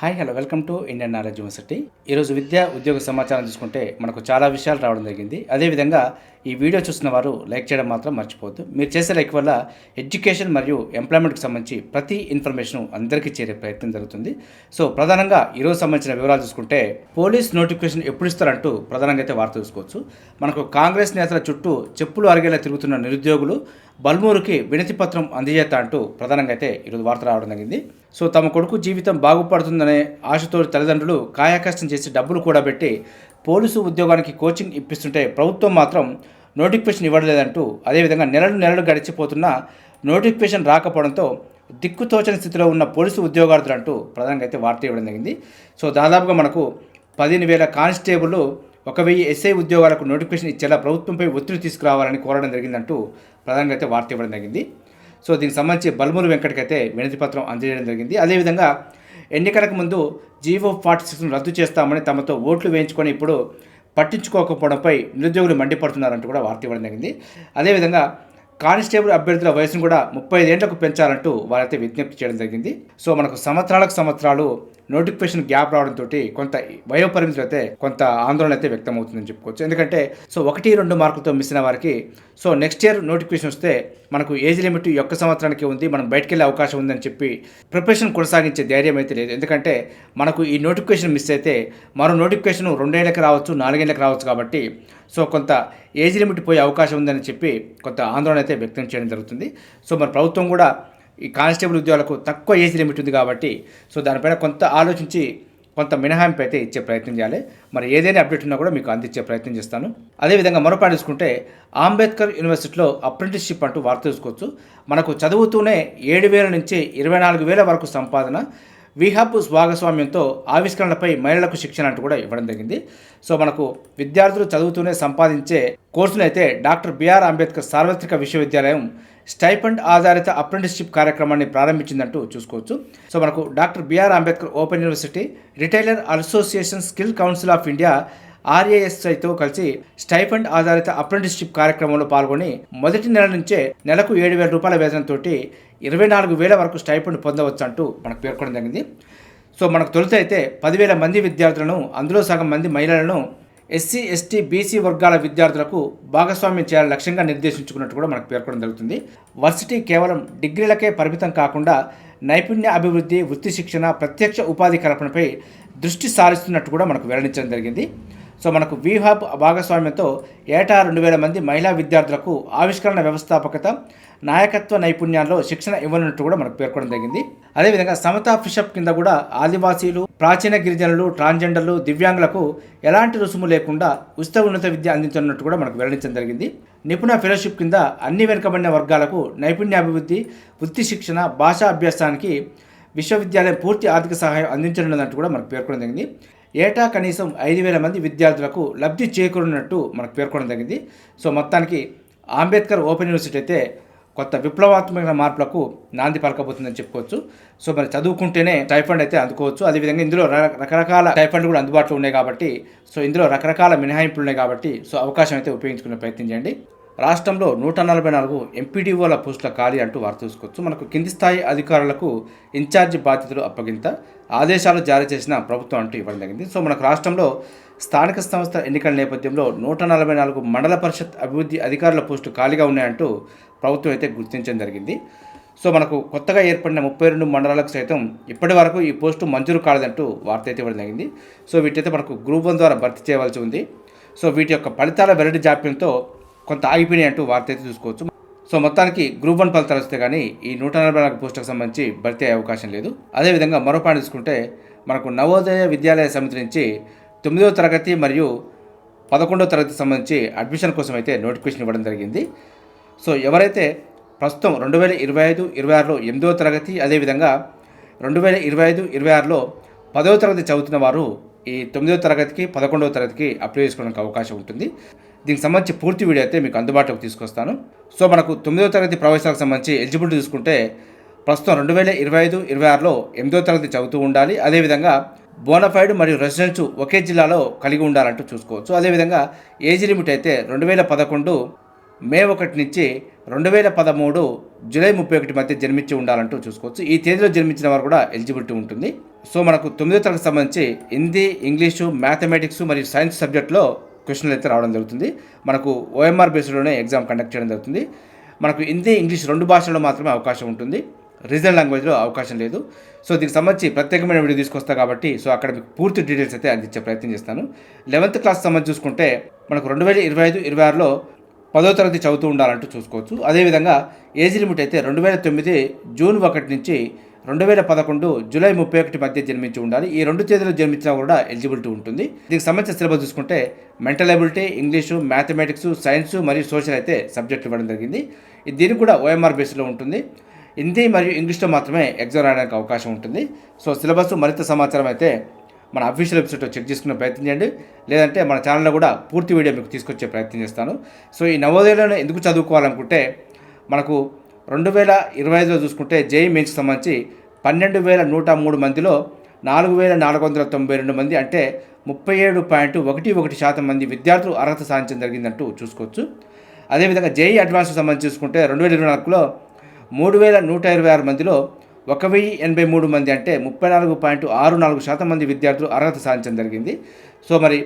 Hi hello welcome to Indian knowledge university. ఈరోజు విద్యా ఉద్యోగ సమాచారం చూసుకుంటే మనకు చాలా విషయాలు రావడం జరిగింది. అదేవిధంగా ఈ వీడియో చూసిన వారు లైక్ చేయడం మాత్రం మర్చిపోవద్దు. మీరు చేసే లైక్ వల్ల ఎడ్యుకేషన్ మరియు ఎంప్లాయ్మెంట్కి సంబంధించి ప్రతి ఇన్ఫర్మేషన్ అందరికీ చేరే ప్రయత్నం జరుగుతుంది. సో ప్రధానంగా ఈరోజు సంబంధించిన వివరాలు చూసుకుంటే పోలీస్ నోటిఫికేషన్ ఎప్పుడు ఇస్తారంటూ ప్రధానంగా అయితే వార్త చూసుకోవచ్చు మనకు కాంగ్రెస్ నేతల చుట్టూ చెప్పులు అరిగేలా తిరుగుతున్న నిరుద్యోగులు బల్మూరుకి వినతి పత్రం అందజేత అంటూ ప్రధానంగా అయితే ఈరోజు వార్త రావడం జరిగింది. సో తమ కొడుకు జీవితం బాగుపడుతుందనే ఆశతో తల్లిదండ్రులు కాయాకష్టం చేసి డబ్బులు కూడా పెట్టి పోలీసు ఉద్యోగానికి కోచింగ్ ఇప్పిస్తుంటే ప్రభుత్వం మాత్రం నోటిఫికేషన్ ఇవ్వలేదంటూ అదేవిధంగా నెలలు నెలలు గడిచిపోతున్న నోటిఫికేషన్ రాకపోవడంతో దిక్కుతోచని స్థితిలో ఉన్న పోలీసు ఉద్యోగార్థులు అంటూ ప్రధానంగా అయితే వార్త ఇవ్వడం జరిగింది. సో దాదాపుగా మనకు పదిహేను వేల కానిస్టేబుల్ ఒక వెయ్యి ఎస్ఐ ఉద్యోగాలకు నోటిఫికేషన్ ఇచ్చేలా ప్రభుత్వంపై ఒత్తిడి తీసుకురావాలని కోరడం జరిగిందంటూ ప్రధానంగా అయితే వార్త ఇవ్వడం జరిగింది. సో దీనికి సంబంధించి బల్మూరు వెంకటకైతే వినతి పత్రం అందజేయడం జరిగింది. అదేవిధంగా ఎన్నికలకు ముందు జీవో ఫార్టీ సిక్స్ను రద్దు చేస్తామని తమతో ఓట్లు వేయించుకొని ఇప్పుడు పట్టించుకోకపోవడంపై నిరుద్యోగులు మండిపడుతున్నారంటూ కూడా వార్త ఇవ్వడం జరిగింది. అదేవిధంగా కానిస్టేబుల్ అభ్యర్థుల వయసును కూడా ముప్పై ఐదేళ్ళకు పెంచాలంటూ వారైతే విజ్ఞప్తి చేయడం జరిగింది. సో మనకు సంవత్సరాలకు సంవత్సరాలు నోటిఫికేషన్ గ్యాప్ రావడంతో కొంత వయోపరిమితులు అయితే కొంత ఆందోళన అయితే వ్యక్తం అవుతుందని చెప్పుకోవచ్చు. ఎందుకంటే సో ఒకటి రెండు మార్కులతో మిస్ అయిన వారికి సో నెక్స్ట్ ఇయర్ నోటిఫికేషన్ వస్తే మనకు ఏజ్ లిమిట్ ఈ ఒక్క సంవత్సరానికి ఉంది మనం బయటకు వెళ్ళే అవకాశం ఉందని చెప్పి ప్రిపరేషన్ కొనసాగించే ధైర్యం అయితే లేదు. ఎందుకంటే మనకు ఈ నోటిఫికేషన్ మిస్ అయితే మరో నోటిఫికేషన్ రెండేళ్ళకి రావచ్చు నాలుగేళ్ళకి రావచ్చు కాబట్టి సో కొంత ఏజ్ లిమిట్ పోయే అవకాశం ఉందని చెప్పి కొంత ఆందోళన అయితే వ్యక్తం చేయడం జరుగుతుంది. సో మరి ప్రభుత్వం కూడా ఈ కానిస్టేబుల్ ఉద్యోగాలకు తక్కువ ఏజ్ లిమిట్ ఉంది కాబట్టి సో దానిపైన కొంత ఆలోచించి కొంత మినహాయింపు అయితే ఇచ్చే ప్రయత్నం చేయాలి. మరి ఏదైనా అప్డేట్ ఉన్నా కూడా మీకు అందించే ప్రయత్నం చేస్తాను. అదేవిధంగా మరో పాయింట్ చూసుకుంటే అంబేద్కర్ యూనివర్సిటీలో అప్రెంటిస్షిప్ అంటూ వార్త చూసుకోవచ్చు మనకు చదువుతూనే ఏడు వేల నుంచి ఇరవై నాలుగు వేల వరకు సంపాదన విహబ్ భాగస్వామ్యంతో ఆవిష్కరణలపై మహిళలకు శిక్షణ అంటూ కూడా ఇవ్వడం జరిగింది. సో మనకు విద్యార్థులు చదువుతూనే సంపాదించే కోర్సును అయితే డాక్టర్ బిఆర్ అంబేద్కర్ సార్వత్రిక విశ్వవిద్యాలయం స్టైఫండ్ ఆధారిత అప్రెంటిస్షిప్ కార్యక్రమాన్ని ప్రారంభించిందంటూ చూసుకోవచ్చు. సో మనకు doctor B R Ambedkar open university retailer association skill council of India ఆర్ఏఎస్ఐతో కలిసి స్టైఫండ్ ఆధారిత అప్రెంటిస్షిప్ కార్యక్రమంలో పాల్గొని మొదటి నెల నుంచే నెలకు ఏడు వేల రూపాయల వేతనంతో ఇరవై నాలుగు వేల వరకు స్టైఫండ్ పొందవచ్చు అంటూ మనకు పేర్కొనడం జరిగింది. సో మనకు తొలుత అయితే పదివేల మంది విద్యార్థులను అందులో సగం మంది మహిళలను ఎస్సీ ఎస్టీ బీసీ వర్గాల విద్యార్థులకు భాగస్వామ్యం చేయాలని లక్ష్యంగా నిర్దేశించుకున్నట్టు కూడా మనకు పేర్కొనడం జరుగుతుంది. వర్సిటీ కేవలం డిగ్రీలకే పరిమితం కాకుండా నైపుణ్య అభివృద్ధి వృత్తి శిక్షణ ప్రత్యక్ష ఉపాధి కల్పనపై దృష్టి సారిస్తున్నట్టు కూడా మనకు వెల్లడించడం జరిగింది. సో మనకు వీహాబ్ భాగస్వామ్యంతో ఏటా రెండు వేల మంది మహిళా విద్యార్థులకు ఆవిష్కరణ వ్యవస్థాపకత నాయకత్వ నైపుణ్యాల్లో శిక్షణ ఇవ్వనున్నట్టు కూడా మనకు పేర్కొనడం జరిగింది. అదేవిధంగా సమతా ఫిషప్ కింద కూడా ఆదివాసీలు ప్రాచీన గిరిజనులు ట్రాన్స్జెండర్లు దివ్యాంగులకు ఎలాంటి రుసుము లేకుండా ఉచిత ఉన్నత విద్య అందించనున్నట్టు కూడా మనకు వెల్లడించడం జరిగింది. నిపుణ ఫెలోషిప్ కింద అన్ని వెనుకబడిన వర్గాలకు నైపుణ్యాభివృద్ధి వృత్తి శిక్షణ భాషా అభ్యాసానికి విశ్వవిద్యాలయం పూర్తి ఆర్థిక సహాయం అందించనున్నట్టు కూడా మనకు పేర్కొనడం జరిగింది. ఏటా కనీసం ఐదు వేల మంది విద్యార్థులకు లబ్ధి చేకూరినట్టు మనకు పేర్కొనడం జరిగింది. సో మొత్తానికి అంబేద్కర్ ఓపెన్ యూనివర్సిటీ అయితే కొత్త విప్లవాత్మక మార్పులకు నాంది పలకబోతుందని చెప్పుకోవచ్చు. సో మరి చదువుకుంటేనే టైఫండ్ అయితే అందుకోవచ్చు. అదేవిధంగా ఇందులో రకరకాల టైఫండ్ కూడా అందుబాటులో ఉన్నాయి కాబట్టి సో ఇందులో రకరకాల మినహాయింపులు ఉన్నాయి కాబట్టి సో అవకాశం అయితే ఉపయోగించుకునే ప్రయత్నం చేయండి. రాష్ట్రంలో నూట నలభై నాలుగు ఎంపీడీఓల పోస్టుల ఖాళీ అంటూ వార్త చూసుకోవచ్చు మనకు కింది స్థాయి అధికారులకు ఇన్ఛార్జి బాధ్యతలు అప్పగింత ఆదేశాలు జారీ చేసిన ప్రభుత్వం అంటూ ఇవ్వడం జరిగింది. సో మనకు రాష్ట్రంలో స్థానిక సంస్థ ఎన్నికల నేపథ్యంలో నూట నలభై నాలుగు మండల పరిషత్ అభివృద్ధి అధికారుల పోస్టు ఖాళీగా ఉన్నాయంటూ ప్రభుత్వం అయితే గుర్తించడం జరిగింది. సో మనకు కొత్తగా ఏర్పడిన ముప్పై రెండు మండలాలకు సైతం ఇప్పటి వరకు ఈ పోస్టు మంజూరు కాలేదంటూ వార్త అయితే ఇవ్వడం జరిగింది. సో వీటైతే మనకు గ్రూప్ వన్ ద్వారా భర్తీ చేయవలసి ఉంది. సో వీటి యొక్క ఫలితాల వెల్లడి జాప్యంతో కొంత ఆగిపోయినాయి అంటూ వార్త అయితే చూసుకోవచ్చు. సో మొత్తానికి గ్రూప్ వన్ ఫలితాలు వస్తే కానీ ఈ నూట నలభై నాలుగు పోస్టులకు సంబంధించి భర్తీ అయ్యే అవకాశం లేదు. అదేవిధంగా మరో పాయింట్ తీసుకుంటే మనకు నవోదయ విద్యాలయ సమితి నుంచి తొమ్మిదవ తరగతి మరియు పదకొండవ తరగతి సంబంధించి అడ్మిషన్ కోసం అయితే నోటిఫికేషన్ ఇవ్వడం జరిగింది. సో ఎవరైతే ప్రస్తుతం రెండు వేల ఇరవై ఐదు ఇరవై ఆరులో ఎనిమిదవ తరగతి అదేవిధంగా రెండు వేల ఇరవై ఐదు ఇరవై ఆరులో పదవ తరగతి చదువుతున్న వారు ఈ తొమ్మిదవ తరగతికి పదకొండవ తరగతికి అప్లై చేసుకోవడానికి అవకాశం ఉంటుంది. దీనికి సంబంధించి పూర్తి వీడియో అయితే మీకు అందుబాటులోకి తీసుకొస్తాను. సో మనకు తొమ్మిదవ తరగతి ప్రవేశాలకు సంబంధించి ఎలిజిబిలిటీ చూసుకుంటే ప్రస్తుతం రెండు వేల ఇరవై ఐదు ఇరవై ఆరులో ఎనిమిదో తరగతి చదువుతూ ఉండాలి. అదేవిధంగా బోనఫైడ్ మరియు రెసిడెన్స్ ఒకే జిల్లాలో కలిగి ఉండాలంటూ చూసుకోవచ్చు. అదేవిధంగా ఏజ్ లిమిట్ అయితే రెండు వేల పదకొండు మే ఒకటి నుంచి రెండు వేల పదమూడు జూలై ముప్పై ఒకటి మధ్య జన్మించి ఉండాలంటూ చూసుకోవచ్చు. ఈ తేదీలో జన్మించిన వారు కూడా ఎలిజిబిలిటీ ఉంటుంది. సో మనకు తొమ్మిదో తరగతి సంబంధించి హిందీ ఇంగ్లీషు మ్యాథమెటిక్స్ మరియు సైన్స్ సబ్జెక్టులో క్వశ్చన్లు అయితే రావడం జరుగుతుంది. మనకు ఓఎంఆర్ బేస్డ్లోనే ఎగ్జామ్ కండక్ట్ చేయడం జరుగుతుంది. మనకు హిందీ ఇంగ్లీష్ రెండు భాషల్లో మాత్రమే అవకాశం ఉంటుంది. రీజనల్ లాంగ్వేజ్లో అవకాశం లేదు. సో దీనికి సంబంధించి ప్రత్యేకమైన వీడియో తీసుకొస్తా కాబట్టి సో అక్కడ మీకు పూర్తి డీటెయిల్స్ అయితే అందించే ప్రయత్నం చేస్తాను. లెవెంత్ క్లాస్ సంబంధించి చూసుకుంటే మనకు రెండు వేల ఇరవై ఐదు ఇరవై ఆరులో పదో తరగతి చదువుతూ ఉండాలంటూ చూసుకోవచ్చు. అదేవిధంగా ఏజ్ లిమిట్ అయితే రెండు వేల తొమ్మిది జూన్ ఒకటి నుంచి రెండు వేల పదకొండు జూలై ముప్పై ఒకటి మధ్య జన్మించి ఉండాలి. ఈ రెండు తేదీలు జన్మించినా కూడా ఎలిజిబిలిటీ ఉంటుంది. దీనికి సంబంధించిన సిలబస్ చూసుకుంటే mental ability English mathematics science మరియు సోషల్ అయితే సబ్జెక్ట్ ఇవ్వడం జరిగింది. దీనికి కూడా ఓఎంఆర్ బేస్లో ఉంటుంది. హిందీ మరియు ఇంగ్లీష్లో మాత్రమే ఎగ్జామ్ రాయడానికి అవకాశం ఉంటుంది. సో సిలబస్ మరింత సమాచారం అయితే మన అఫీషియల్ వెబ్సైట్లో చెక్ చేసుకునే ప్రయత్నం చేయండి. లేదంటే మన ఛానల్లో కూడా పూర్తి వీడియో మీకు తీసుకొచ్చే ప్రయత్నం చేస్తాను. సో ఈ నవోదయలో ఎందుకు చదువుకోవాలనుకుంటే మనకు రెండు వేల ఇరవై ఐదులో చూసుకుంటే జేఈ మెయిన్స్కి సంబంధించి పన్నెండు వేల నూట మూడు మందిలో నాలుగు వేల నాలుగు వందల తొంభై రెండు మంది అంటే ముప్పై ఏడు పాయింట్ ఒకటి ఒకటి శాతం మంది విద్యార్థులు అర్హత సాధించడం జరిగిందంటూ చూసుకోవచ్చు. అదేవిధంగా జేఈ అడ్వాన్స్ సంబంధించి చూసుకుంటే రెండు వేల ఇరవై నాలుగులో మూడు వేల నూట ఇరవై ఆరు మందిలో ఒక వెయ్యి ఎనభై మూడు మంది అంటే ముప్పై నాలుగు పాయింట్ ఆరు నాలుగు శాతం మంది విద్యార్థులు అర్హత సాధించడం జరిగింది. సో మరి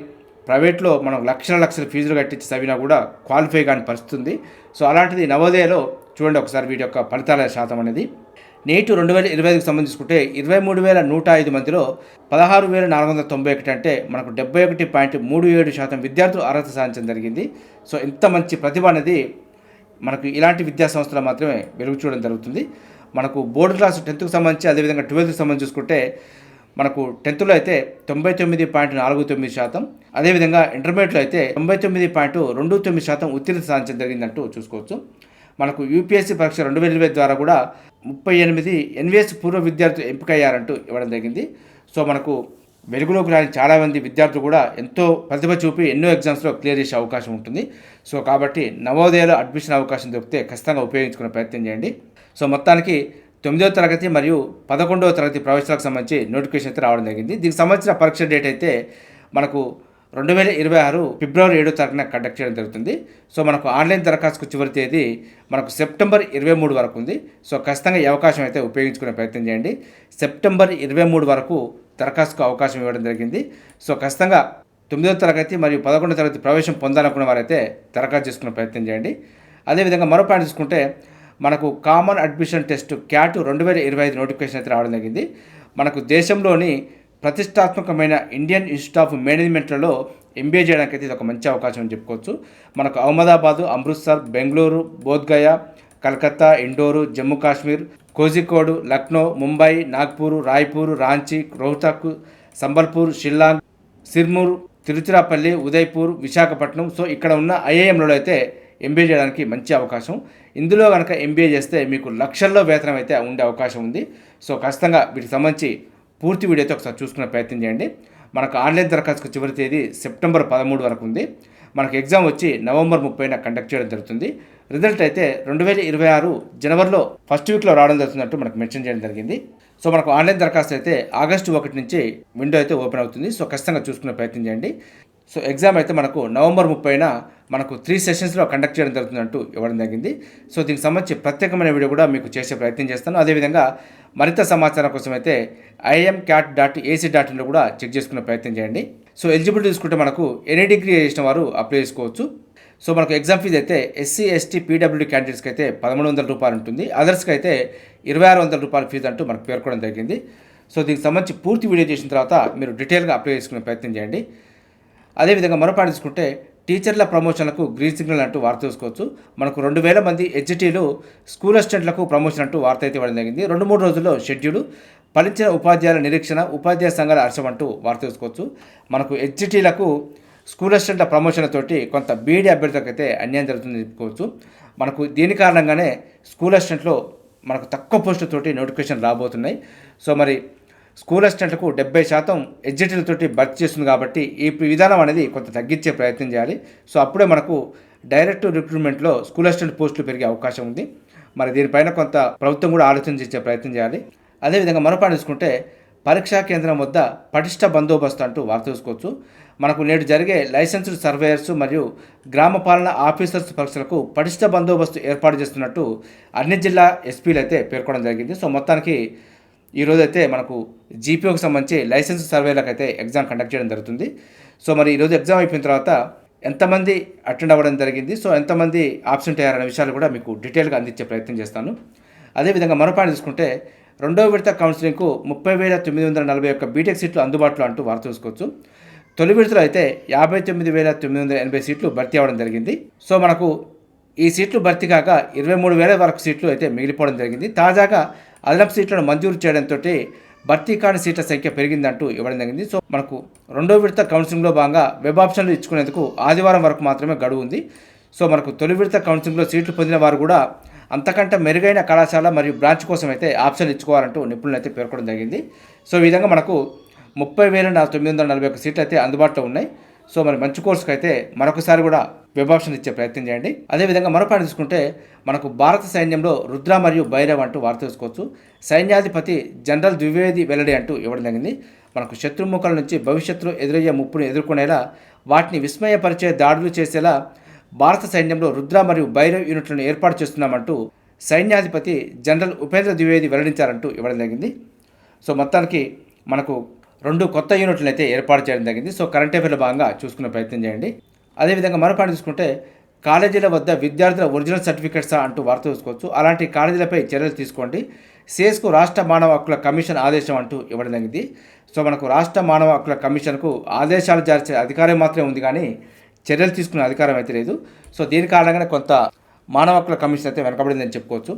ప్రైవేట్లో మనం లక్షల లక్షల ఫీజులు కట్టించి చదివినా కూడా క్వాలిఫై కాని పరిస్థితుంది సో అలాంటిది నవోదయలో చూడండి ఒకసారి వీటి యొక్క ఫలితాల శాతం అనేది. నేటు రెండు వేల ఇరవై ఐదుకు సంబంధించుకుంటే ఇరవై మూడు వేల నూట ఐదు మందిలో పదహారు వేల నాలుగు వందల తొంభై ఒకటి అంటే మనకు డెబ్బై ఒకటి పాయింట్ మూడు ఏడు శాతం విద్యార్థులు అర్హత సాధించడం జరిగింది. సో ఇంత మంచి ప్రతిభ అనేది మనకు ఇలాంటి విద్యా సంస్థలు మాత్రమే వెలుగు చూడడం జరుగుతుంది. మనకు బోర్డు క్లాస్ టెన్త్కి సంబంధించి అదేవిధంగా ట్వెల్త్కి సంబంధించి చూసుకుంటే మనకు టెన్త్లో అయితే తొంభై తొమ్మిది పాయింట్ నాలుగు తొమ్మిది శాతం అదేవిధంగా ఇంటర్మీడియట్లో అయితే తొంభై తొమ్మిది పాయింట్ రెండు తొమ్మిది శాతం ఉత్తీర్ణత సాధించడం జరిగిందంటూ చూసుకోవచ్చు. మనకు యూపీఎస్సీ పరీక్ష రెండు వేల ఇరవై ద్వారా కూడా ముప్పై ఎనిమిది ఎన్విఎస్ పూర్వ విద్యార్థులు ఎంపికయ్యారంటూ ఇవ్వడం జరిగింది. సో మనకు వెలుగులోకి రాని చాలామంది విద్యార్థులు కూడా ఎంతో ప్రతిభ చూపి ఎన్నో ఎగ్జామ్స్లో క్లియర్ చేసే అవకాశం ఉంటుంది. సో కాబట్టి నవోదయలో అడ్మిషన్ అవకాశం దొరికితే ఖచ్చితంగా ఉపయోగించుకునే ప్రయత్నం చేయండి. సో మొత్తానికి తొమ్మిదవ తరగతి మరియు పదకొండవ తరగతి ప్రవేశాలకు సంబంధించి నోటిఫికేషన్ అయితే రావడం జరిగింది. దీనికి సంబంధించిన పరీక్ష డేట్ అయితే మనకు రెండు వేల ఇరవై ఆరు ఫిబ్రవరి ఏడో తారీఖున కండక్ట్ చేయడం జరుగుతుంది. సో మనకు ఆన్లైన్ దరఖాస్తుకు చివరి తేదీ మనకు సెప్టెంబర్ ఇరవై మూడు వరకు ఉంది. సో ఖచ్చితంగా ఈ అవకాశం అయితే ఉపయోగించుకునే ప్రయత్నం చేయండి. సెప్టెంబర్ ఇరవై మూడు వరకు దరఖాస్తుకు అవకాశం ఇవ్వడం జరిగింది. సో ఖచ్చితంగా తొమ్మిదో తరగతి మరియు పదకొండో తరగతి ప్రవేశం పొందాలనుకున్న వారైతే దరఖాస్తు చేసుకునే ప్రయత్నం చేయండి. అదేవిధంగా మరో పాయింట్ చూసుకుంటే మనకు కామన్ అడ్మిషన్ టెస్ట్ క్యాట్ రెండు వేల ఇరవై ఐదు నోటిఫికేషన్ అయితే రావడం జరిగింది. మనకు దేశంలోని ప్రతిష్టాత్మకమైన ఇండియన్ ఇన్స్టిట్యూట్ ఆఫ్ మేనేజ్మెంట్లలో ఎంబీఏ చేయడానికి అయితే ఇది ఒక మంచి అవకాశం అని చెప్పుకోవచ్చు. మనకు అహ్మదాబాదు అమృత్సర్ బెంగళూరు బోధ్గయ కలకత్తా ఇండోరు జమ్మూ కాశ్మీర్ కోజికోడ్ లక్నో ముంబై నాగ్పూర్ రాయ్పూర్ రాంచీ రోహ్తక్ సంబల్పూర్ షిల్లాంగ్ సిర్మూర్ తిరుచిరాపల్లి ఉదయ్పూర్ విశాఖపట్నం. సో ఇక్కడ ఉన్న ఐఐఎంలలో అయితే ఎంబీఏ చేయడానికి మంచి అవకాశం. ఇందులో కనుక ఎంబీఏ చేస్తే మీకు లక్షల్లో వేతనం అయితే ఉండే అవకాశం ఉంది. సో ఖచ్చితంగా వీటికి సంబంధించి పూర్తి వీడియో అయితే ఒకసారి చూసుకునే ప్రయత్నం చేయండి. మనకు ఆన్లైన్ దరఖాస్తుకు చివరి తేదీ సెప్టెంబర్ పదమూడు వరకు ఉంది. మనకు ఎగ్జామ్ వచ్చి నవంబర్ ముప్పైన కండక్ట్ చేయడం జరుగుతుంది. రిజల్ట్ అయితే రెండు వేల ఇరవై ఆరు జనవరిలో ఫస్ట్ వీక్లో రావడం జరుగుతున్నట్టు మనకు మెన్షన్ చేయడం జరిగింది. సో మనకు ఆన్లైన్ దరఖాస్తు అయితే ఆగస్టు ఒకటి నుంచి విండో అయితే ఓపెన్ అవుతుంది. సో ఖచ్చితంగా చూసుకునే ప్రయత్నం చేయండి. సో ఎగ్జామ్ అయితే మనకు నవంబర్ ముప్పైన మనకు త్రీ సెషన్స్లో కండక్ట్ చేయడం జరుగుతుందంటూ ఇవ్వడం జరిగింది. సో దీనికి సంబంధించి ప్రత్యేకమైన వీడియో కూడా మీకు చేసే ప్రయత్నం చేస్తాను. అదేవిధంగా మరింత సమాచారం కోసం అయితే I M cat dot A C dot ఇన్లో కూడా చెక్ చేసుకునే ప్రయత్నం చేయండి. సో ఎలిజిబిలిటీ చూసుకుంటే మనకు ఎనీ డిగ్రీ చేసిన వారు అప్లై చేసుకోవచ్చు. సో మనకు ఎగ్జామ్ ఫీజు అయితే ఎస్సీ ఎస్టీ పీడబ్ల్యూడీ క్యాండిడేట్స్కి అయితే పదమూడు వందల రూపాయలు ఉంటుంది. అదర్స్కి అయితే ఇరవై ఆరు వందల రూపాయల ఫీజు అంటూ మనకు పేర్కొనడం జరిగింది సో దీనికి సంబంధించి పూర్తి వీడియో చేసిన తర్వాత మీరు డీటెయిల్గా అప్లై చేసుకునే ప్రయత్నం చేయండి. అదేవిధంగా మరో పాయింట్ తీసుకుంటే టీచర్ల ప్రమోషన్లకు గ్రీన్ సిగ్నల్ అంటూ వార్త చూసుకోవచ్చు. మనకు రెండు వేల మంది హెచ్టీలు స్కూల్ అసిస్టెంట్లకు ప్రమోషన్ అంటూ వార్త అయితే ఇవ్వడం జరిగింది. రెండు మూడు రోజుల్లో షెడ్యూల్ ఫలించిన ఉపాధ్యాయుల నిరీక్షణ ఉపాధ్యాయ సంఘాల హర్షం అంటూ వార్త చూసుకోవచ్చు. మనకు హెచ్టీలకు స్కూల్ అసిస్టెంట్ల ప్రమోషన్ తోటి కొంత బీఈడీ అభ్యర్థులకు అయితే అన్యాయం జరుగుతుందని చెప్పుకోవచ్చు. మనకు దీని కారణంగానే స్కూల్ అసిస్టెంట్లో మనకు తక్కువ పోస్టులతోటి నోటిఫికేషన్ రాబోతున్నాయి. సో మరి స్కూల్ అసిస్టెంట్లకు డెబ్బై శాతం ఎగ్జిట్లతోటి భర్తీ చేస్తుంది కాబట్టి ఈ విధానం అనేది కొంత తగ్గించే ప్రయత్నం చేయాలి. సో అప్పుడే మనకు డైరెక్ట్ రిక్రూట్మెంట్లో స్కూల్ అసిస్టెంట్ పోస్టులు పెరిగే అవకాశం ఉంది. మరి దీనిపైన కొంత ప్రభుత్వం కూడా ఆలోచన చేసే ప్రయత్నం చేయాలి. అదేవిధంగా మరో చూసుకుంటే పరీక్షా కేంద్రం వద్ద పటిష్ట బందోబస్తు అంటూ వార్త చూసుకోవచ్చు మనకు నేడు జరిగే లైసెన్స్డ్ సర్వేయర్స్ మరియు గ్రామ పాలన ఆఫీసర్స్ పరీక్షలకు పటిష్ట బందోబస్తు ఏర్పాటు చేస్తున్నట్టు అన్ని జిల్లా ఎస్పీలు అయితే పేర్కొనడం జరిగింది. సో మొత్తానికి ఈరోజు అయితే మనకు జీపీఓకి సంబంధించి లైసెన్స్ సర్వేలకు అయితే ఎగ్జామ్ కండక్ట్ చేయడం జరుగుతుంది. సో మరి ఈరోజు ఎగ్జామ్ అయిపోయిన తర్వాత ఎంతమంది అటెండ్ అవ్వడం జరిగింది? సో ఎంతమంది ఆబ్సెంట్ అయ్యారనే విషయాలు కూడా మీకు డీటెయిల్గా అందించే ప్రయత్నం చేస్తాను. అదేవిధంగా మరో పాయింట్ చూసుకుంటే రెండో విడత కౌన్సిలింగ్కు ముప్పై వేల తొమ్మిది వందల నలభై ఒక్క బీటెక్ సీట్లు అందుబాటులో అంటూ వార్త చూసుకోవచ్చు. తొలి విడతలో అయితే యాభై తొమ్మిది వేల తొమ్మిది వందల ఎనభై సీట్లు భర్తీ అవ్వడం జరిగింది. సో మనకు ఈ సీట్లు భర్తీ కాక ఇరవై మూడు వేల వరకు సీట్లు అయితే మిగిలిపోవడం జరిగింది. తాజాగా అదనపు సీట్లను మంజూరు చేయడంతో భర్తీ కాని సీట్ల సంఖ్య పెరిగిందంటూ ఇవ్వడం జరిగింది. సో మనకు రెండో విడత కౌన్సిలింగ్లో భాగంగా వెబ్ ఆప్షన్లు ఇచ్చుకునేందుకు ఆదివారం వరకు మాత్రమే గడువు ఉంది. సో మనకు తొలి విడత కౌన్సిలింగ్లో సీట్లు పొందిన వారు కూడా అంతకంటే మెరుగైన కళాశాల మరియు బ్రాంచ్ కోసం అయితే ఆప్షన్ ఇచ్చుకోవాలంటూ నిపుణులు అయితే పేర్కొనడం జరిగింది. సో ఈ విధంగా మనకు ముప్పై వేల తొమ్మిది వందల నలభై ఒక సీట్లు అయితే అందుబాటులో ఉన్నాయి. సో మరి మంచి కోర్సుకు అయితే మరొకసారి కూడా విభాషణ ఇచ్చే ప్రయత్నం చేయండి. అదేవిధంగా మరో పాయింట్ తీసుకుంటే మనకు భారత సైన్యంలో రుద్ర మరియు భైరవ్ అంటూ వార్త తీసుకోవచ్చు సైన్యాధిపతి జనరల్ ద్వివేది వెల్లడి అంటూ ఇవ్వడం జరిగింది. మనకు శత్రుముఖాల నుంచి భవిష్యత్తులో ఎదురయ్యే ముప్పును ఎదుర్కొనేలా వాటిని విస్మయపరిచే దాడులు చేసేలా భారత సైన్యంలో రుద్ర మరియు భైరవ్ యూనిట్లను ఏర్పాటు చేస్తున్నామంటూ సైన్యాధిపతి జనరల్ ఉపేంద్ర ద్వివేది వెల్లడించారంటూ ఇవ్వడం జరిగింది. సో మొత్తానికి మనకు రెండు కొత్త యూనిట్లు అయితే ఏర్పాటు చేయడం జరిగింది. సో కరెంట్ అఫేర్లో భాగంగా చూసుకునే ప్రయత్నం చేయండి. అదేవిధంగా మరో పాయింట్ చూసుకుంటే కాలేజీల వద్ద విద్యార్థుల ఒరిజినల్ సర్టిఫికెట్సా అంటూ వార్త చూసుకోవచ్చు. అలాంటి కాలేజీలపై చర్యలు తీసుకోండి. సేస్కు రాష్ట్ర మానవ హక్కుల కమిషన్ ఆదేశం అంటూ ఇవ్వడం జరిగింది. సో మనకు రాష్ట్ర మానవ హక్కుల కమిషన్కు ఆదేశాలు జారీ చేసే అధికారం మాత్రమే ఉంది కానీ చర్యలు తీసుకునే అధికారం అయితే లేదు. సో దీని కారణంగానే కొంత మానవ హక్కుల కమిషన్ అయితే వెనకబడిందని చెప్పుకోవచ్చు.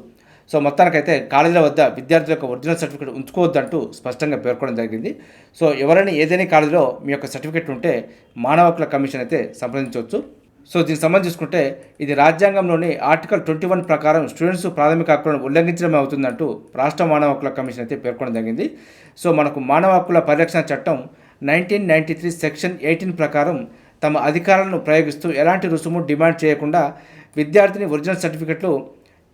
సో మొత్తానికైతే కాలేజీల వద్ద విద్యార్థుల యొక్క ఒరిజినల్ సర్టిఫికేట్ ఉంచుకోవద్దంటూ స్పష్టంగా పేర్కొనడం జరిగింది. సో ఎవరైనా ఏదైనా కాలేజీలో మీ యొక్క సర్టిఫికేట్ ఉంటే మానవ హక్కుల కమిషన్ అయితే సంప్రదించవచ్చు. సో దీనికి సంబంధించి చూసుకుంటే ఇది రాజ్యాంగంలోని ఆర్టికల్ ట్వంటీ వన్ ప్రకారం స్టూడెంట్స్ ప్రాథమిక హక్కులను ఉల్లంఘించడమే అవుతుందంటూ రాష్ట్ర మానవ హక్కుల కమిషన్ అయితే పేర్కొనడం జరిగింది. సో మనకు మానవ హక్కుల పరిరక్షణ చట్టం nineteen ninety three section eighteen ప్రకారం తమ అధికారాలను ప్రయోగిస్తూ ఎలాంటి రుసుము డిమాండ్ చేయకుండా విద్యార్థిని ఒరిజినల్ సర్టిఫికెట్లు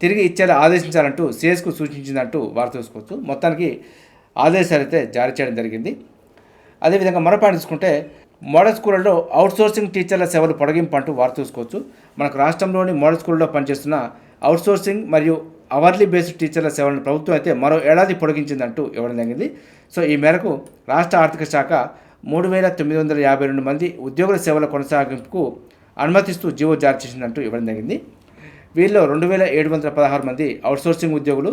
తిరిగి ఇచ్చేలా ఆదేశించాలంటూ సిఎస్కు సూచించిందంటూ వార్త చూసుకోవచ్చు మొత్తానికి ఆదేశాలు అయితే జారీ చేయడం జరిగింది. అదేవిధంగా మరో చూసుకుంటే మోడల్ స్కూళ్ళలో అవుట్సోర్సింగ్ టీచర్ల సేవలు పొడిగింపు అంటూ వార్త చూసుకోవచ్చు మనకు రాష్ట్రంలోని మోడల్ స్కూల్లో పనిచేస్తున్న అవుట్సోర్సింగ్ మరియు అవర్లీ బేస్డ్ టీచర్ల సేవలను ప్రభుత్వం అయితే మరో ఏడాది పొడిగించిందంటూ ఇవ్వడం జరిగింది. సో ఈ మేరకు రాష్ట్ర ఆర్థిక శాఖ మూడు వేల తొమ్మిది వందల యాభై రెండు మంది ఉద్యోగుల సేవల కొనసాగింపుకు అనుమతిస్తూ జీవో జారీ చేసిందంటూ ఇవ్వడం జరిగింది. వీరిలో రెండు వేల ఏడు వందల పదహారు మంది అవుట్సోర్సింగ్ ఉద్యోగులు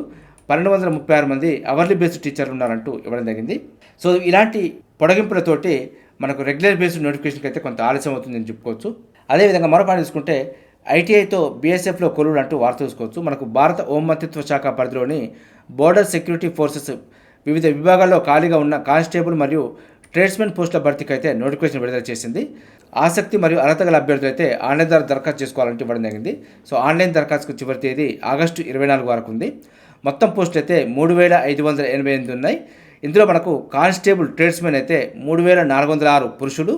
పన్నెండు వందల ముప్పై ఆరు మంది అవర్లీ బేస్డ్ టీచర్లు ఉన్నారంటూ ఇవ్వడం జరిగింది. సో ఇలాంటి పొడగింపులతోటి మనకు రెగ్యులర్ బేస్డ్ నోటిఫికేషన్కి అయితే కొంత ఆలస్యం అవుతుందని చెప్పుకోవచ్చు. అదేవిధంగా మరో పాయింట్ చూసుకుంటే ఐటీఐతో బీఎస్ఎఫ్లో కొలువులు అంటూ వార్త చూసుకోవచ్చు. మనకు భారత హోం మంత్రిత్వ శాఖ పరిధిలోని బోర్డర్ సెక్యూరిటీ ఫోర్సెస్ వివిధ విభాగాల్లో ఖాళీగా ఉన్న కానిస్టేబుల్ మరియు ట్రేడ్స్మెన్ పోస్టుల భర్తీకి అయితే నోటిఫికేషన్ విడుదల చేసింది. ఆసక్తి మరియు అర్హత గల అభ్యర్థులు అయితే ఆన్లైన్ ద్వారా దరఖాస్తు చేసుకోవాలంటే ఇవ్వడం జరిగింది. సో ఆన్లైన్ దరఖాస్తుకు చివరి తేదీ ఆగస్టు ఇరవై నాలుగు వరకు ఉంది. మొత్తం పోస్టులు అయితే మూడు వేల ఐదు వందల ఎనభై ఎనిమిది ఉన్నాయి. ఇందులో మనకు కానిస్టేబుల్ ట్రేడ్స్మెన్ అయితే మూడు వేల నాలుగు వందల ఆరు పురుషులు.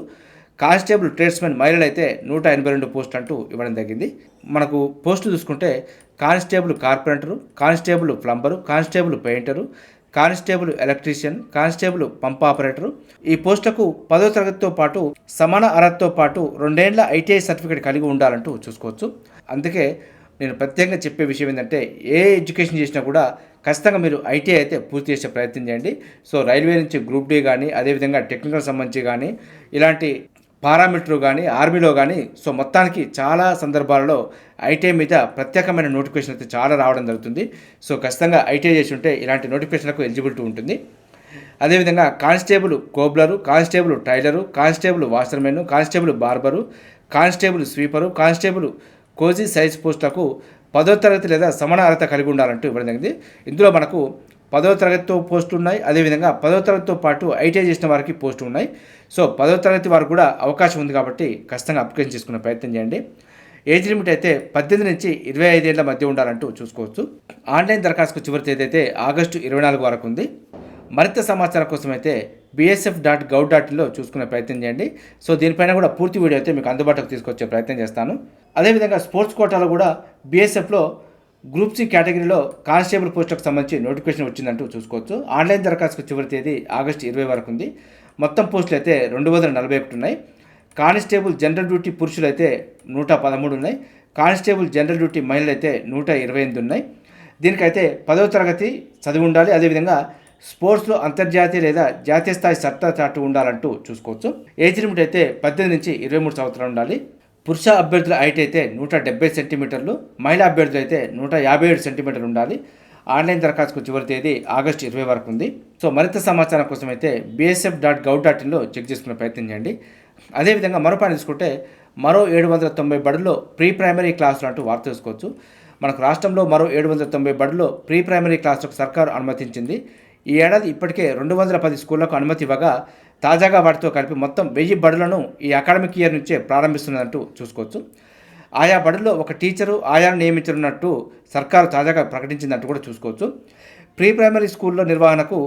కానిస్టేబుల్ ట్రేడ్స్మెన్ మహిళలు అయితే నూట ఎనభై రెండు పోస్టులు అంటూ ఇవ్వడం జరిగింది. మనకు పోస్టులు చూసుకుంటే constable carpenter constable plumber constable painter constable electrician constable pump operator. ఈ పోస్టులకు పదో తరగతితో పాటు సమాన అర్హతతో పాటు రెండేళ్ళ ఐటీఐ సర్టిఫికేట్ కలిగి ఉండాలంటూ చూసుకోవచ్చు. అందుకే నేను ప్రత్యేకంగా చెప్పే విషయం ఏంటంటే ఏ ఎడ్యుకేషన్ చేసినా కూడా ఖచ్చితంగా మీరు ఐటీఐ అయితే పూర్తి చేసే ప్రయత్నం చేయండి. సో రైల్వే నుంచి గ్రూప్ డి కానీ అదేవిధంగా టెక్నికల్ సంబంధించి కానీ ఇలాంటి పారామిలిటరీ కానీ ఆర్మీలో కానీ సో మొత్తానికి చాలా సందర్భాలలో ఐటీఐ మీద ప్రత్యేకమైన నోటిఫికేషన్ అయితే చాలా రావడం జరుగుతుంది. సో ఖచ్చితంగా ఐటీఐ చేసి ఉంటే ఇలాంటి నోటిఫికేషన్లకు ఎలిజిబిలిటీ ఉంటుంది. అదేవిధంగా constable cobbler constable tailor constable washermen constable barber constable sweeper constable cosy సైజ్ పోస్టులకు పదో తరగతి లేదా సమాన అర్హత కలిగి ఉండాలంటూ ఇవ్వడం జరిగింది. ఇందులో మనకు పదో తరగతితో పోస్టులు ఉన్నాయి. అదేవిధంగా పదో తరగతితో పాటు ఐటీఐ చేసిన వారికి పోస్టులు ఉన్నాయి. సో పదో తరగతి వారికి కూడా అవకాశం ఉంది కాబట్టి ఖచ్చితంగా అప్లికేషన్ చేసుకునే ప్రయత్నం చేయండి. ఏజ్ లిమిట్ అయితే పద్దెనిమిది నుంచి ఇరవై ఐదేళ్ళ మధ్య ఉండాలంటూ చూసుకోవచ్చు. ఆన్లైన్ దరఖాస్తుకు చివరి తేదీ అయితే ఆగస్టు ఇరవై నాలుగు వరకు ఉంది. మరింత సమాచారం కోసం అయితే బీఎస్ఎఫ్ డాట్ గవ్ డాట్ ఇన్లో చూసుకునే ప్రయత్నం చేయండి. సో దీనిపైన కూడా పూర్తి వీడియో అయితే మీకు అందుబాటులోకి తీసుకొచ్చే ప్రయత్నం చేస్తాను. అదేవిధంగా స్పోర్ట్స్ కోటాలో కూడా బీఎస్ఎఫ్లో గ్రూప్ సి కేటగిరీలో కానిస్టేబుల్ పోస్టులకు సంబంధించి నోటిఫికేషన్ వచ్చిందంటూ చూసుకోవచ్చు. ఆన్లైన్ దరఖాస్తుకు చివరి తేదీ ఆగస్టు ఇరవై వరకు ఉంది మొత్తం పోస్టులు అయితే రెండు వందల నలభై ఒకటి ఉన్నాయి. కానిస్టేబుల్ జనరల్ డ్యూటీ పురుషులు అయితే నూట పదమూడు ఉన్నాయి. కానిస్టేబుల్ జనరల్ డ్యూటీ మహిళలు అయితే నూట ఇరవై ఎనిమిది ఉన్నాయి. దీనికైతే పదవ తరగతి చదివి ఉండాలి. అదేవిధంగా స్పోర్ట్స్లో అంతర్జాతీయ లేదా జాతీయ స్థాయి సత్తా చాటు ఉండాలంటూ చూసుకోవచ్చు. ఏజ్ లిమిట్ అయితే పద్దెనిమిది నుంచి ఇరవై మూడు సంవత్సరాలు ఉండాలి. పురుష అభ్యర్థుల హైట్ అయితే నూట డెబ్బై సెంటీమీటర్లు మహిళా అభ్యర్థులు అయితే నూట యాభై ఏడు సెంటీమీటర్లు ఉండాలి. ఆన్లైన్ దరఖాస్తుకు చివరి తేదీ ఆగస్టు ఇరవై వరకు ఉంది. సో మరింత సమాచారం కోసం అయితే బీఎస్ఎఫ్ డాట్ గవ్ డాట్ ఇన్లో చెక్ చేసుకునే ప్రయత్నం చేయండి. అదేవిధంగా మరో పని తీసుకుంటే మరో ఏడు వందల తొంభై బడుల్లో ప్రీ ప్రైమరీ క్లాసులు అంటూ వార్త తెలుసుకోవచ్చు. మనకు రాష్ట్రంలో మరో ఏడు వందల తొంభై బడుల్లో ప్రీ ప్రైమరీ క్లాసులకు సర్కారు అనుమతించింది. ఈ ఏడాది ఇప్పటికే రెండు వందల పది స్కూళ్ళకు అనుమతి ఇవ్వగా తాజాగా వాటితో కలిపి మొత్తం వెయ్యి బడులను ఈ అకాడమిక్ ఇయర్ నుంచే ప్రారంభిస్తున్నట్టు చూసుకోవచ్చు. ఆయా బడుల్లో ఒక టీచరు ఆయాను నియమించనున్నట్టు సర్కారు తాజాగా ప్రకటించినట్టు కూడా చూసుకోవచ్చు. ప్రీ ప్రైమరీ స్కూల్లో నిర్వహణకు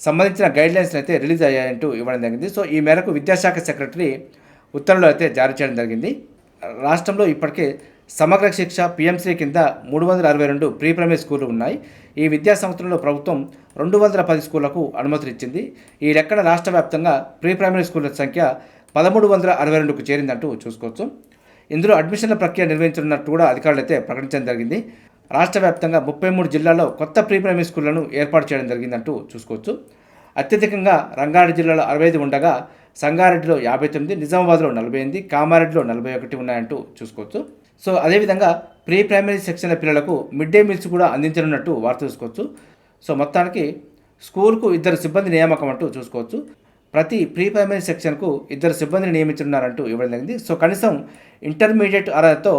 సంబంధించిన గైడ్లైన్స్ అయితే రిలీజ్ అయ్యాయంటూ ఇవ్వడం జరిగింది. సో ఈ మేరకు విద్యాశాఖ సెక్రటరీ ఉత్తర్వులు అయితే జారీ చేయడం జరిగింది. రాష్ట్రంలో ఇప్పటికే సమగ్ర శిక్ష పిఎంసీ కింద మూడు వందల అరవై రెండు ప్రీ ప్రైమరీ స్కూళ్ళు ఉన్నాయి. ఈ విద్యా సంవత్సరంలో ప్రభుత్వం రెండు వందల పది స్కూళ్ళకు అనుమతులు ఇచ్చింది. ఈ లెక్కన రాష్ట్ర వ్యాప్తంగా ప్రీ ప్రైమరీ స్కూళ్ళ సంఖ్య పదమూడు వందల అరవై రెండుకు చేరిందంటూ చూసుకోవచ్చు. ఇందులో అడ్మిషన్ల ప్రక్రియ నిర్వహించనున్నట్టు కూడా అధికారులైతే ప్రకటించడం జరిగింది. రాష్ట్ర వ్యాప్తంగా ముప్పై మూడు జిల్లాల్లో కొత్త ప్రీ ప్రైమరీ స్కూళ్ళను ఏర్పాటు చేయడం జరిగిందంటూ చూసుకోవచ్చు. అత్యధికంగా రంగారెడ్డి జిల్లాలో అరవై ఐదు ఉండగా సంగారెడ్డిలో యాభై తొమ్మిది నిజామాబాద్లో నలభై ఎనిమిది కామారెడ్డిలో నలభై ఒకటి ఉన్నాయంటూ చూసుకోవచ్చు. సో అదేవిధంగా ప్రీ ప్రైమరీ సెక్షన్ల పిల్లలకు మిడ్ డే మీల్స్ కూడా అందించనున్నట్టు వార్త చూసుకోవచ్చు సో మొత్తానికి స్కూల్కు ఇద్దరు సిబ్బంది నియామకం అంటూ చూసుకోవచ్చు. ప్రతి ప్రీ ప్రైమరీ సెక్షన్కు ఇద్దరు సిబ్బందిని నియమించనున్నారంటూ ఇవ్వడం జరిగింది. సో కనీసం ఇంటర్మీడియట్ అర్హతతో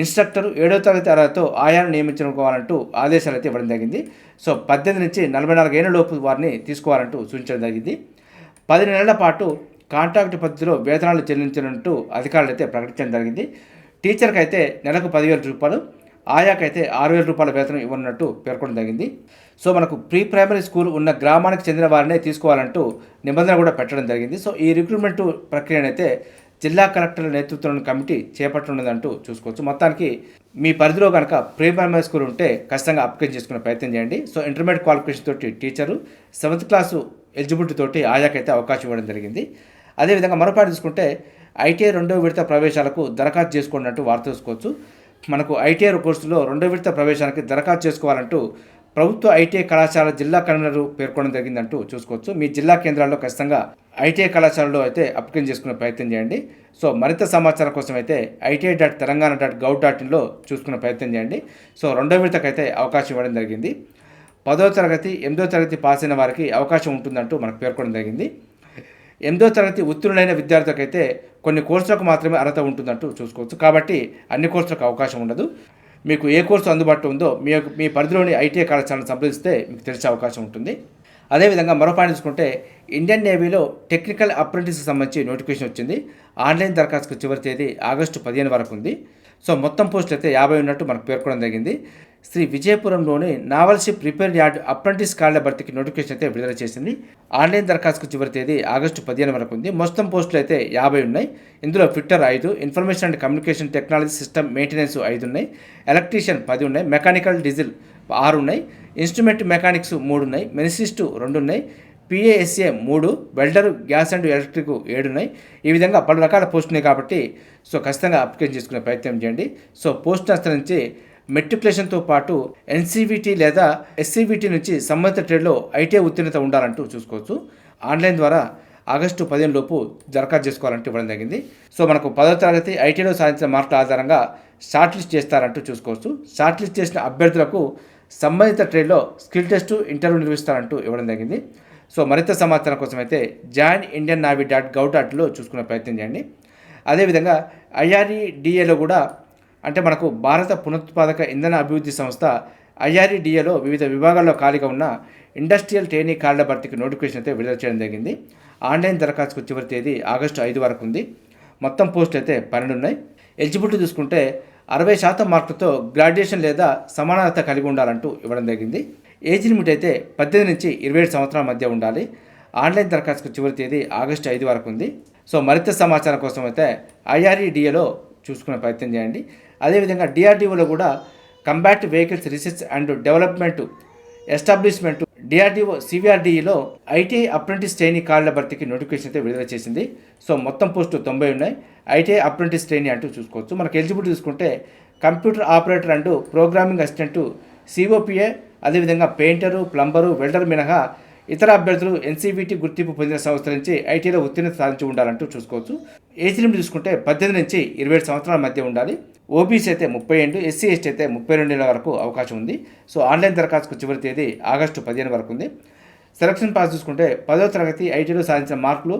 ఇన్స్ట్రక్టర్ ఏడో తరగతి అర్హతతో ఆయాను నియమించుకోవాలంటూ ఆదేశాలు అయితే ఇవ్వడం జరిగింది. సో పద్దెనిమిది నుంచి నలభై నాలుగు ఏళ్ళ లోపు వారిని తీసుకోవాలంటూ సూచించడం జరిగింది. పది నెలల పాటు కాంట్రాక్ట్ పద్ధతిలో వేతనాలు చెల్లించినట్టు అధికారులు అయితే ప్రకటించడం జరిగింది. టీచర్కి అయితే నెలకు పదివేల రూపాయలు ఆయాకైతే ఆరు వేల రూపాయల వేతనం ఇవ్వనున్నట్టు పేర్కొనడం జరిగింది. సో మనకు ప్రీ ప్రైమరీ స్కూల్ ఉన్న గ్రామానికి చెందిన వారినే తీసుకోవాలంటూ నిబంధన కూడా పెట్టడం జరిగింది. సో ఈ రిక్రూట్మెంట్ ప్రక్రియనైతే జిల్లా కలెక్టర్ల నేతృత్వంలోని కమిటీ చేపట్టనున్నదంటూ చూసుకోవచ్చు. మొత్తానికి మీ పరిధిలో కనుక ప్రీ ప్రైమరీ స్కూల్ ఉంటే ఖచ్చితంగా అప్లికేషన్ చేసుకునే ప్రయత్నం చేయండి. సో ఇంటర్మీడియట్ క్వాలిఫికేషన్ తోటి టీచరు సెవెంత్ క్లాసు ఎలిజిబిలిటీ తోటి ఆయాకైతే అవకాశం ఇవ్వడం జరిగింది. అదేవిధంగా మరో పాయింట్ ఐటీఐ రెండో విడత ప్రవేశాలకు దరఖాస్తు చేసుకున్నట్టు వార్త చూసుకోవచ్చు మనకు ఐటీఐ కోర్సులో రెండో విడత ప్రవేశానికి దరఖాస్తు చేసుకోవాలంటూ ప్రభుత్వ ఐటీఐ కళాశాల జిల్లా కన్వీనర్ పేర్కొనడం జరిగిందంటూ చూసుకోవచ్చు. మీ జిల్లా కేంద్రాల్లో ఖచ్చితంగా ఐటీఐ కళాశాలలో అయితే అప్లికేషన్ చేసుకునే ప్రయత్నం చేయండి. సో మరింత సమాచారం కోసం అయితే ITI dot Telangana dot gov dot ఇన్లో చూసుకునే ప్రయత్నం చేయండి. సో రెండో విడతకైతే అవకాశం ఇవ్వడం జరిగింది. పదో తరగతి ఎనిమిదో తరగతి పాస్ అయిన వారికి అవకాశం ఉంటుందంటూ మనకు పేర్కొనడం జరిగింది. ఎనిమిదో తరగతి ఉత్తీర్ణులైన విద్యార్థులకైతే కొన్ని కోర్సులకు మాత్రమే అర్హత ఉంటుందంటూ చూసుకోవచ్చు. కాబట్టి అన్ని కోర్సులకు అవకాశం ఉండదు. మీకు ఏ కోర్సు అందుబాటులో ఉందో మీ యొక్క- మీ పరిధిలోని ఐటీఐ కళాశాలను సంప్రదిస్తే మీకు తెలిసే అవకాశం ఉంటుంది. అదేవిధంగా మరో పాయింట్ చూసుకుంటే ఇండియన్ నేవీలో టెక్నికల్ అప్రెంటిస్కి సంబంధించి నోటిఫికేషన్ వచ్చింది. ఆన్లైన్ దరఖాస్తుకు చివరి తేదీ ఆగస్టు పదిహేను వరకు ఉంది. సో మొత్తం పోస్టులు అయితే యాభై ఉన్నట్టు మనకు పేర్కొనడం జరిగింది. Sri విజయపురంలోని naval ship repair yard apprentice కార్డుల భర్తీకి నోటిఫికేషన్ అయితే విడుదల చేసింది. ఆన్లైన్ దరఖాస్తుకు చివరి తేదీ ఆగస్టు పదిహేను వరకు ఉంది. మొత్తం పోస్టులు అయితే యాభై ఉన్నాయి. ఇందులో ఫిట్టర్ ఐదు information and communication technology system maintenance ఐదు ఉన్నాయి. ఎలక్ట్రీషియన్ పది ఉన్నాయి. మెకానికల్ డీజిల్ ఆరు ఉన్నాయి. ఇన్స్ట్రుమెంట్ మెకానిక్స్ మూడు ఉన్నాయి. మెనిసిస్టు రెండు ఉన్నాయి. పిఏఎస్ఏ మూడు వెల్డర్ గ్యాస్ అండ్ ఎలక్ట్రిక్ ఏడు ఉన్నాయి. ఈ విధంగా పలు రకాల పోస్టులు ఉన్నాయి కాబట్టి సో ఖచ్చితంగా అప్లికేషన్ చేసుకునే ప్రయత్నం చేయండి. సో పోస్ట్ అనుసరించి మెట్రికులేషన్తో పాటు ఎన్సీవీటీ లేదా ఎస్సీవీటీ నుంచి సంబంధిత ట్రేడ్లో ఐటీఐ ఉత్తీర్ణత ఉండాలంటూ చూసుకోవచ్చు. ఆన్లైన్ ద్వారా ఆగస్టు పదిహేను లోపు దరఖాస్తు చేసుకోవాలంటూ ఇవ్వడం జరిగింది. సో మనకు పదో తరగతి ఐటీలో సాధించిన మార్కుల ఆధారంగా షార్ట్ లిస్ట్ చేస్తారంటూ చూసుకోవచ్చు. షార్ట్ లిస్ట్ చేసిన అభ్యర్థులకు సంబంధిత ట్రేడ్లో స్కిల్ టెస్ట్ ఇంటర్వ్యూ నిర్వహిస్తారంటూ ఇవ్వడం జరిగింది. సో మరింత సమాచారం కోసం అయితే join Indian navy dot gov డాట్లో చూసుకునే ప్రయత్నం చేయండి. అదేవిధంగా ఐఆర్ఈడిఏలో కూడా అంటే మనకు భారత పునరుత్పాదక ఇంధన అభివృద్ధి సంస్థ ఐఆర్ఈడిఏలో వివిధ విభాగాల్లో ఖాళీగా ఉన్న ఇండస్ట్రియల్ ట్రైనింగ్ కార్డుల భర్తీకి నోటిఫికేషన్ అయితే విడుదల చేయడం జరిగింది. ఆన్లైన్ దరఖాస్తుకు చివరి తేదీ ఆగస్టు ఐదు వరకు ఉంది. మొత్తం పోస్టులు అయితే పన్నెండు ఉన్నాయి. ఎలిజిబిలిటీ చూసుకుంటే అరవై శాతం మార్కులతో గ్రాడ్యుయేషన్ లేదా సమానత కలిగి ఉండాలంటూ ఇవ్వడం జరిగింది. ఏజ్ లిమిట్ అయితే పద్దెనిమిది నుంచి ఇరవై ఏడు సంవత్సరాల మధ్య ఉండాలి. ఆన్లైన్ దరఖాస్తుకు చివరి తేదీ ఆగస్టు ఐదు వరకు ఉంది. సో మరింత సమాచారం కోసం అయితే ఐఆర్ఈడిఏలో చూసుకునే ప్రయత్నం చేయండి. అదేవిధంగా డిఆర్డిఓలో కూడా combat vehicles research and development establishment DRDO సివిఆర్డీఈలో ITI apprentice trainee కార్డుల భర్తీకి నోటిఫికేషన్ అయితే విడుదల చేసింది. సో మొత్తం పోస్టు తొంభై ఉన్నాయి. ఐటీఐ అప్రెంటిస్ ట్రైనీ అంటూ చూసుకోవచ్చు. మనకి ఎలిజిబిలిటీ చూసుకుంటే computer operator and programming assistant COPA అదేవిధంగా పెయింటరు ప్లంబరు వెల్డర్ మినహా ఇతర అభ్యర్థులు ఎన్సీబీటీ గుర్తింపు పొందిన సంస్థ నుంచి ఐటీలో ఉత్తీర్ణత సాధించి ఉండాలంటూ చూసుకోవచ్చు. ఏజ్ లిమిట్ చూసుకుంటే పద్దెనిమిది నుంచి ఇరవై ఏడు సంవత్సరాల మధ్య ఉండాలి. ఓబీసీ అయితే ముప్పై ఏడు ఎస్సీ ఎస్టీ అయితే ముప్పై రెండు నెలల వరకు అవకాశం ఉంది. సో ఆన్లైన్ దరఖాస్తుకు చివరి తేదీ ఆగస్టు పదిహేను వరకు ఉంది. సెలక్షన్ పాస్ చూసుకుంటే పదో తరగతి ఐటీలో సాధించిన మార్కులు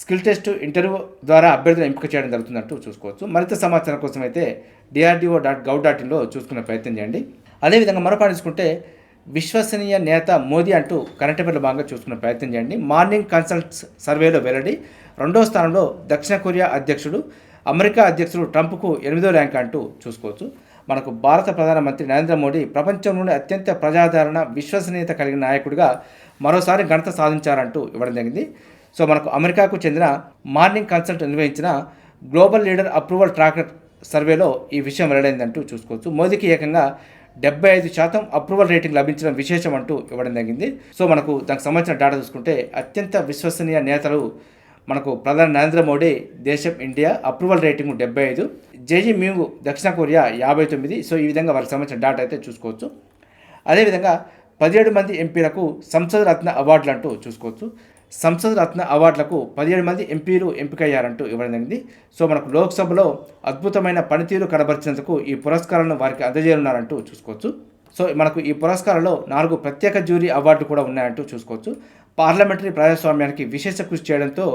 స్కిల్ టెస్ట్ ఇంటర్వ్యూ ద్వారా అభ్యర్థులను ఎంపిక చేయడం జరుగుతుందంటూ చూసుకోవచ్చు. మరింత సమాచారం కోసం అయితే డిఆర్డిఓ డాట్ గవ్ డాట్ ఇన్లో చూసుకునే ప్రయత్నం చేయండి. అదేవిధంగా మరో పాయింట్ చూసుకుంటే విశ్వసనీయ నేత మోదీ అంటూ కరెంట్ అఫైర్లో భాగంగా చూసుకునే ప్రయత్నం చేయండి. మార్నింగ్ కన్సల్ట్స్ సర్వేలో వెల్లడి రెండో స్థానంలో దక్షిణ కొరియా అధ్యక్షుడు అమెరికా అధ్యక్షుడు ట్రంప్కు ఎనిమిదో ర్యాంక్ అంటూ చూసుకోవచ్చు. మనకు భారత ప్రధానమంత్రి నరేంద్ర మోడీ ప్రపంచంలోనే అత్యంత ప్రజాదరణ విశ్వసనీయత కలిగిన నాయకుడిగా మరోసారి ఘనత సాధించారంటూ ఇవ్వడం జరిగింది. సో మనకు అమెరికాకు చెందిన మార్నింగ్ కన్సల్ట్ నిర్వహించిన గ్లోబల్ లీడర్ అప్రూవల్ ట్రాకర్ సర్వేలో ఈ విషయం వెల్లడైందంటూ చూసుకోవచ్చు. మోదీకి ఏకంగా డెబ్బై ఐదు శాతం అప్రూవల్ రేటింగ్ లభించడం విశేషం అంటూ ఇవ్వడం జరిగింది. సో మనకు దానికి సంబంధించిన డేటా చూసుకుంటే అత్యంత విశ్వసనీయ నేతలు మనకు ప్రధాని నరేంద్ర మోడీ దేశం ఇండియా అప్రూవల్ రేటింగ్ డెబ్బై ఐదు జేజీ మింగు దక్షిణ కొరియా యాభై తొమ్మిది. సో ఈ విధంగా వారికి సంబంధించిన డేటా అయితే చూసుకోవచ్చు. అదేవిధంగా పదిహేడు మంది ఎంపీలకు సంసద్ రత్న అవార్డులు అంటూ చూసుకోవచ్చు. సంసద్ రత్న అవార్డులకు పదిహేడు మంది ఎంపీలు ఎంపికయ్యారంటూ ఇవ్వడం జరిగింది సో మనకు లోక్సభలో అద్భుతమైన పనితీరు కనబరిచినందుకు ఈ పురస్కారాలను వారికి అందజేయనున్నారంటూ చూసుకోవచ్చు. సో మనకు ఈ పురస్కారంలో నాలుగు ప్రత్యేక జ్యూరీ అవార్డులు కూడా ఉన్నాయంటూ చూసుకోవచ్చు. పార్లమెంటరీ ప్రజాస్వామ్యానికి విశేష కృషి చేయడంతో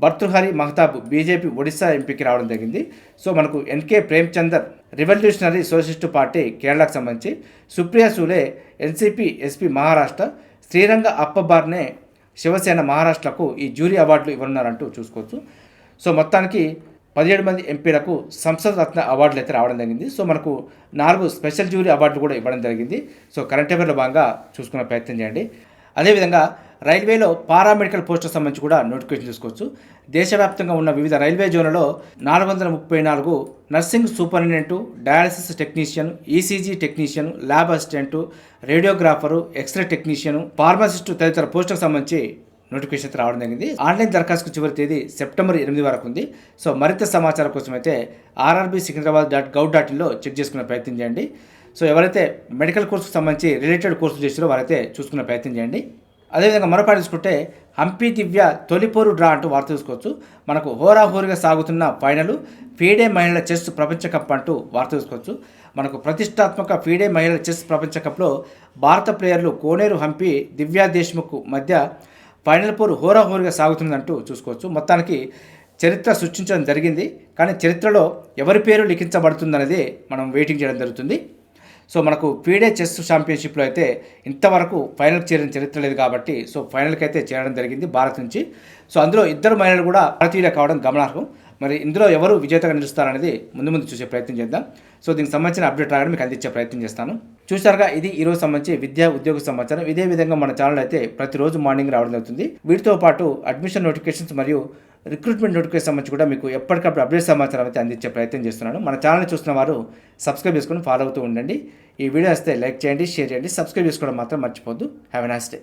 భర్తృహరి మహతాబ్ బీజేపీ ఒడిశా ఎంపీకి రావడం జరిగింది. సో మనకు N K Premachandran revolutionary socialist party కేరళకు సంబంధించి సుప్రియా సూలే ఎన్సీపీ ఎస్పీ మహారాష్ట్ర శ్రీరంగ అప్పబార్నే శివసేన మహారాష్ట్రకు ఈ జ్యూరీ అవార్డులు ఇవ్వనున్నారంటూ చూసుకోవచ్చు. సో మొత్తానికి పదిహేడు మంది ఎంపీలకు సంసద్ రత్న అవార్డులు అయితే రావడం జరిగింది. సో మనకు నాలుగు స్పెషల్ జ్యూరీ అవార్డులు కూడా ఇవ్వడం జరిగింది. సో కరెంట్ అఫేర్లో భాగంగా చూసుకునే ప్రయత్నం చేయండి. అదేవిధంగా రైల్వేలో పారామెడికల్ పోస్టులకు సంబంధించి కూడా నోటిఫికేషన్ చూసుకోవచ్చు. దేశవ్యాప్తంగా ఉన్న వివిధ రైల్వే జోన్లలో నాలుగు వందల ముప్పై నాలుగు nursing superintendent dialysis technician ECG technician lab assistant radiographer X ray technician pharmacist తదితర పోస్టులకు సంబంధించి నోటిఫికేషన్ అయితే రావడం జరిగింది. ఆన్లైన్ దరఖాస్తు చివరి తేదీ సెప్టెంబర్ ఎనిమిది వరకు ఉంది. సో మరింత సమాచారం కోసం అయితే RRB Secunderabad dot gov dot ఇన్లో check చేసుకునే ప్రయత్నం చేయండి. సో ఎవరైతే మెడికల్ కోర్సుకు సంబంధించి రిలేటెడ్ కోర్సులు చేసారో వారైతే చూసుకునే ప్రయత్నం చేయండి. అదేవిధంగా మరొకటి చూసుకుంటే హంపి దివ్య తొలిపోరు డ్రా అంటూ వార్త చూసుకోవచ్చు మనకు హోరాహోరీగా సాగుతున్న ఫైనల్ ఫీడే మహిళల చెస్ ప్రపంచ కప్ అంటూ వార్త చూసుకోవచ్చు మనకు ప్రతిష్టాత్మక ఫీడే మహిళల చెస్ ప్రపంచ కప్లో భారత ప్లేయర్లు కోనేరు హంపి దివ్యా దేశ్ముఖ్ మధ్య ఫైనల్ పోరు హోరాహోరీగా సాగుతుందంటూ చూసుకోవచ్చు. మొత్తానికి చరిత్ర సృష్టించడం జరిగింది. కానీ చరిత్రలో ఎవరి పేరు లిఖించబడుతుందనేది మనం వెయిటింగ్ చేయడం జరుగుతుంది. సో మనకు ఫీడే చెస్ ఛాంపియన్షిప్లో అయితే ఇంతవరకు ఫైనల్కి చేరిన చరిత్ర లేదు కాబట్టి సో ఫైనల్కి అయితే చేరడం జరిగింది భారత్ నుంచి. సో అందులో ఇద్దరు మహిళలు కూడా భారతీయులే కావడం గమనార్హం. మరి ఇందులో ఎవరు విజేతగా నిలుస్తారనేది ముందు ముందు చూసే ప్రయత్నం చేద్దాం. సో దీనికి సంబంధించిన అప్డేట్ రాగానే మీకు అందించే ప్రయత్నం చేస్తాను. చూసారుగా ఇది ఈ రోజు సంబంధించి విద్యా ఉద్యోగ సమాచారం. ఇదే విధంగా మన ఛానల్ అయితే ప్రతిరోజు మార్నింగ్ రావడం జరుగుతుంది. వీటితో పాటు అడ్మిషన్ నోటిఫికేషన్స్ మరియు రిక్రూట్మెంట్ నోటిఫికేషన్ సంబంధించి కూడా మీకు ఎప్పటికప్పుడు అప్డేట్ సమాచారం అయితే అందించే ప్రయత్నం చేస్తున్నాను. మన ఛానల్ చూస్తున్న వారు సబ్స్క్రైబ్ చేసుకొని ఫాలో అవుతూ ఉండండి. ఈ వీడియో వస్తే లైక్ చేయండి షేర్ చేయండి సబ్స్క్రైబ్ చేసుకోవడం మాత్రం మర్చిపోద్దు హ్యావ్ ఎ నైస్ డే